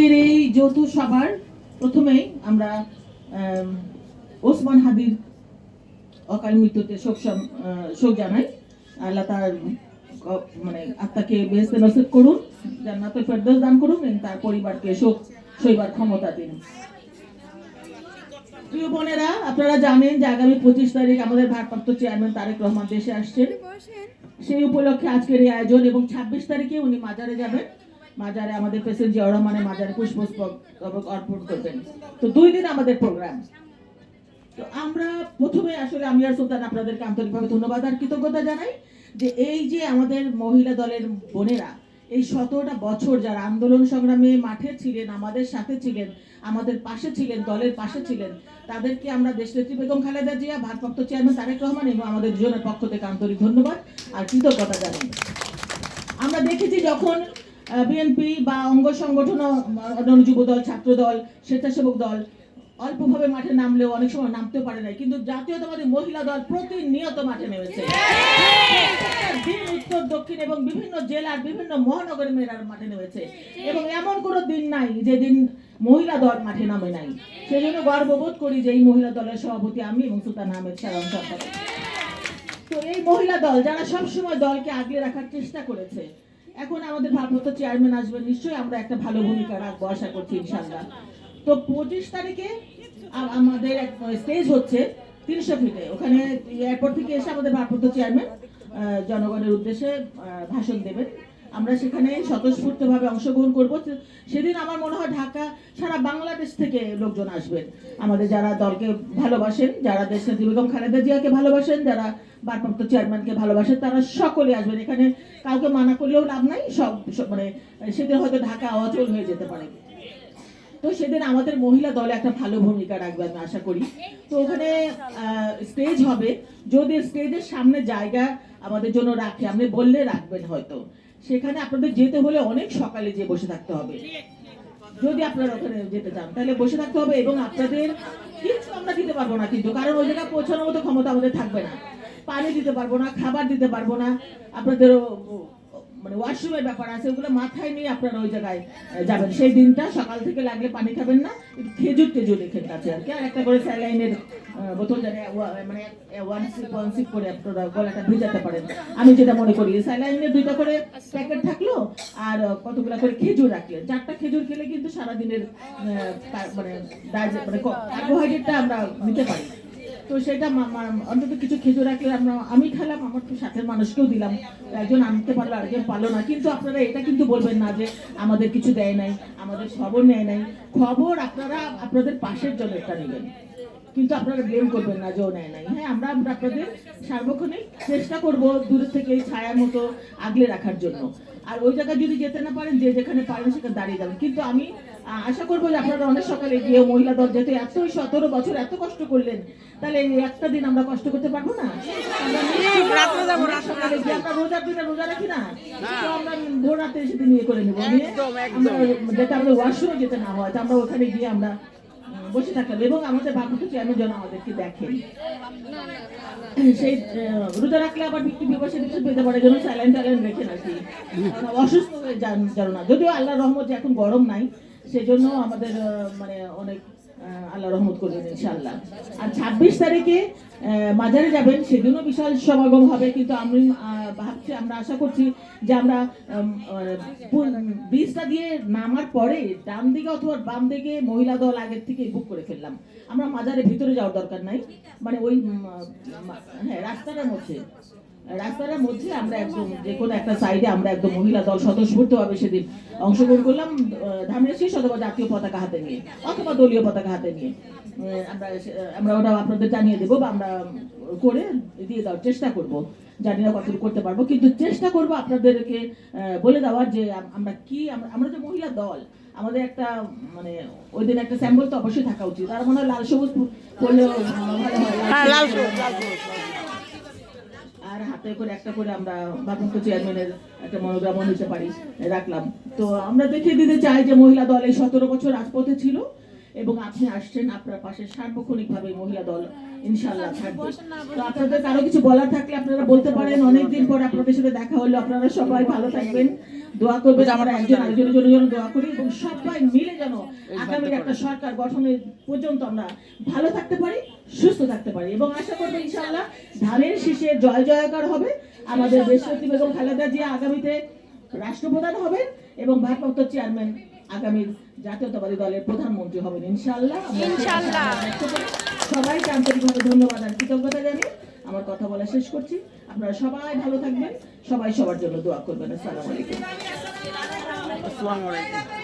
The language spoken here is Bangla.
আজকের এই যৌথ সভার প্রথমেই আমরা ওসমান হাদির অকাল মৃত্যুতে শোক শোক জানাই। আল্লাহ তার মানে আত্মাকে বেহেস্তে নসিব করুন, জান্নাতুল ফেরদৌস দান করুন, এবং তার পরিবারকে শোক সইবার ক্ষমতা দিন। প্রিয় বোনেরা, আপনারা জানেন যে আগামী পঁচিশ তারিখ আমাদের ভারপ্রাপ্ত চেয়ারম্যান তারেক রহমান দেশে আসছেন। সেই উপলক্ষে আজকের এই আয়োজন এবং ছাব্বিশ তারিখে উনি মাজারে যাবেন। মাজারে আমাদের প্রেসিডেন্ট জিয়াউর রহমানের মাজারে পুষ্পস্তবক অর্পণ করবেন। তো দুই দিন আমাদের প্রোগ্রাম তো আমরা প্রথমে আসলে আমি আর সুলতান আপনাদেরকে আন্তরিকভাবে ধন্যবাদ আর কৃতজ্ঞতা জানাই যে এই যে আমাদের মহিলা দলের বোনেরা, এই সতেরোটা বছর যারা আন্দোলন সংগ্রামে মাঠে ছিলেন, আমাদের সাথে ছিলেন, আমাদের পাশে ছিলেন, দলের পাশে ছিলেন, তাদেরকে আমরা দেশনেত্রী বেগম খালেদা জিয়া, ভারপ্রাপ্ত চেয়ারম্যান তারেক রহমান এবং আমাদের দুজনের পক্ষ থেকে আন্তরিক ধন্যবাদ আর কৃতজ্ঞতা জানাই। আমরা দেখেছি যখন বিএনপি বা অঙ্গ সংগঠন অন্যান্য যুব দল ছাত্র দল স্বেচ্ছাসেবক দল অল্পভাবে মাঠে নামলেও অনেক সময় নামতেও পারে না কিন্তু জাতীয়তাবাদী মহিলা দল প্রতিনিয়ত মাঠে নেমেছে। দিন উত্তর, দক্ষিণ এবং বিভিন্ন জেলার বিভিন্ন মহানগরের মেয়েরা মাঠে নেমেছে। এবং এমন কোনো দিন নাই যেদিন মহিলা দল মাঠে নামে নাই। সেই জন্য গর্ববোধ করি যে এই মহিলা দলের সভাপতি আমি এবং সুলতান আহমেদ সারাম সম্পাদক তো এই মহিলা দল, যারা সবসময় দলকে আগলে রাখার চেষ্টা করেছে এখন আমাদের ভারপ্রাপ্ত চেয়ারম্যান আসবেন, নিশ্চয়ই আমরা একটা ভালো ভূমিকা রাখব, আশা করছি ইনশাল্লাহ তো পঁচিশ তারিখে আমাদের স্টেজ হচ্ছে তিনশো ফিটে। ওখানে এয়ারপোর্ট থেকে এসে আমাদের ভারপ্রাপ্ত চেয়ারম্যান জনগণের উদ্দেশ্যে ভাষণ দেবেন। আমরা সেখানে স্বতঃস্ফূর্তভাবে অংশগ্রহণ করব। সেদিন আমার মনে হয় ঢাকা সারা বাংলাদেশ থেকে লোকজন আসবেন আমাদের যারা দলকে ভালোবাসেন, যারা দেশের বেগম খালেদা জিয়াকে ভালোবাসেন, যারা ভারপ্রাপ্ত চেয়ারম্যানকে ভালোবাসেন, তারা সকলে আসবেন। এখানে কাউকে মানা করলেও লাভ নাই, সব মানে সেদিন হয়তো ঢাকা অচল হয়ে যেতে পারে। তো সেদিন আমাদের মহিলা দলে একটা ভালো ভূমিকা রাখবে আমি আশা করি। তো ওখানে স্টেজ হবে। যদি স্টেজের সামনে জায়গা আমাদের জন্য রাখে, আপনি বললে রাখবেন হয়তো। সেখানে আপনাদের যেতে হলে অনেক সকালে যেয়ে বসে থাকতে হবে। যদি আপনারা ওখানে যেতে চান, তাহলে বসে থাকতে হবে এবং আপনাদের কিছু আমরা দিতে পারব না কিন্তু, কারণ ওই জায়গায় পৌঁছানোর মতো ক্ষমতা আমাদের থাকবে না। পানি দিতে পারব না, খাবার দিতে পারব না আপনাদের মানে ওয়াশরুমের ব্যাপার আছে, ওগুলো মাথায় নিয়ে আপনারা ওই জায়গায় যাবেন। সেই দিনটা সকাল থেকে লাগলে পানি খাবেন না খেজুর টেজুর রেখে কাছে আর কি। আর একটা করে স্যালাইনের বোতল জানে মানে ওয়ান সিপ ওয়ান সিপ করে আপনারা গলাটা ভিজাতে পারেন। আমি যেটা মনে করি স্যালাইনের দুইটা করে প্যাকেট থাকল, আর কতগুলো করে খেজুর রাখলেন। চারটা খেজুর খেলে কিন্তু সারাদিনের মানে মানে কার্বোহাইড্রেটটা আমরা নিতে পারি। তো সেটা অন্তত কিছু খেজুর রাখলে আমি খেলাম, আমার তো সাথের মানুষকেও দিলাম। একজন আনতে পারল, আরেকজন পারল না। কিন্তু আপনারা এটা কিন্তু বলবেন না যে আমাদের কিছু দেয় নাই, আমাদের খবর নেয় নাই। খবর আপনারা, আপনাদের পাশের জন্য একটা নেবেন কিন্তু আপনারা ব্লেম করবেন না যে ও নেয় নাই। হ্যাঁ আমরা আপনাদের সার্বক্ষণিক চেষ্টা করব দূর থেকে ছায়ার মতো আগলে রাখার জন্য। আর ওই জায়গায় যদি যেতে না পারেন, যে যেখানে পারেন সেখানে দাঁড়িয়ে যাবেন। কিন্তু আমি আশা করব যে আপনারা অনেক সকালে গিয়ে মহিলা দল যেতে এত সতেরো বছর এত কষ্ট করলেন তাহলে একটা দিন আমরা কষ্ট করতে পারব না? আমরা নিশ্চয়ই অনেক সকালে গিয়ে আমরা রোজার দিনে রোজা রাখি না? তো আমরা ভোর রাতে সেদিন ইয়ে করে নেব। আমরা যাতে আমরা ওয়াশরুমে যেতে না হয় তো আমরা ওখানে গিয়ে আমরা বসে থাকলাম এবং আমাদের বাবুকে চেয়ারম্যান যেন আমাদেরকে দেখেন সেই রোজা রাখলে আবার বিক্রি বিপাশে কিছু পেতে পারে যেন স্যালাইন ট্যালাইন রেখে নাকি অসুস্থ হয়ে যান যেন না। যদিও আল্লাহ রহমত যে এখন গরম নাই সেজন্য আমাদের মানে অনেক আল্লাহ রহমত করবেন ইনশাল্লাহ আর ছাব্বিশ তারিখে মাজারে যাবেন সেদিনও বিশাল সমাগম হবে। কিন্তু আমি ভাবছি, আমরা আশা করছি যে আমরা ব্রিজটা দিয়ে নামার পরে ডান দিকে অথবা বাম দিকে মহিলা দল আগের থেকে বুক করে ফেললাম। আমরা মাজারে ভিতরে যাওয়ার দরকার নাই। মানে ওই হ্যাঁ রাস্তাটার মধ্যে। রাস্তাটার মধ্যে আমরা যে কোনো একটা সাইডে আমরা একদম মহিলা দল স্বতঃস্ফূর্ত ভাবে সেদিন অংশগ্রহণ করলাম অথবা জাতীয় পতাকা হাতে নিয়ে, অথবা দলীয় পতাকা হাতে নিয়ে। আমরা আমরা ওটা আপনাদের জানিয়ে দেবো বা আমরা করে দিয়ে দেওয়ার চেষ্টা করব। জানি না কতটুকু করতে পারব, কিন্তু চেষ্টা করব আপনাদেরকে বলে দেওয়ার যে আমরা কি, আমরা যে মহিলা দল, আমাদের একটা মানে ওই দিন একটা স্যাম্বল তো অবশ্যই থাকা উচিত। আর মনে হয় লাল সবুজ ভালো হয়। হ্যাঁ লাল সবুজ। হাতে করে একটা করে আমরা চেয়ারম্যানের একটা মনোগ্রাম নিতে পারি, রাখলাম। তো আমরা দেখিয়ে দিতে চাই যে মহিলা দল এই সতেরো বছর রাজপথে ছিল এবং আপনি আসছেন আপনার পাশে। সার্বক্ষণিকভাবে মহিলা দল ইনশাল্লাহ থাকবে। তো আপনাদের কারও কিছু বলার থাকলে আপনারা বলতে পারেন। অনেকদিন পর আপনাদের সাথে দেখা হলো। আপনারা সবাই ভালো থাকবেন। দোয়া করবেন আমরা একজন আরেকজনের জন্য যেন দোয়া করি এবং সবাই মিলে যেন আগামীর একটা সরকার গঠনের পর্যন্ত আমরা ভালো থাকতে পারি সুস্থ থাকতে পারি। এবং আশা করব ইনশাআল্লাহ ধানের শীষে জয় জয়কার হবে। আমাদের দেশনেত্রী বেগম খালেদা জিয়া আগামীতে রাষ্ট্রপ্রধান হবেন এবং ভারপ্রাপ্ত চেয়ারম্যান আগামী জাতীয়তাবাদী দলের প্রধানমন্ত্রী হবেন। ইনশাআল্লাহ। সবাইকে আন্তরিকভাবে ধন্যবাদ আর কৃতজ্ঞতা জানিয়ে আমার কথা বলা শেষ করছি। আপনারা সবাই ভালো থাকবেন। সবাই সবার জন্য দোয়া করবেন। আসসালামু আলাইকুম। আসসালামু আলাইকুম।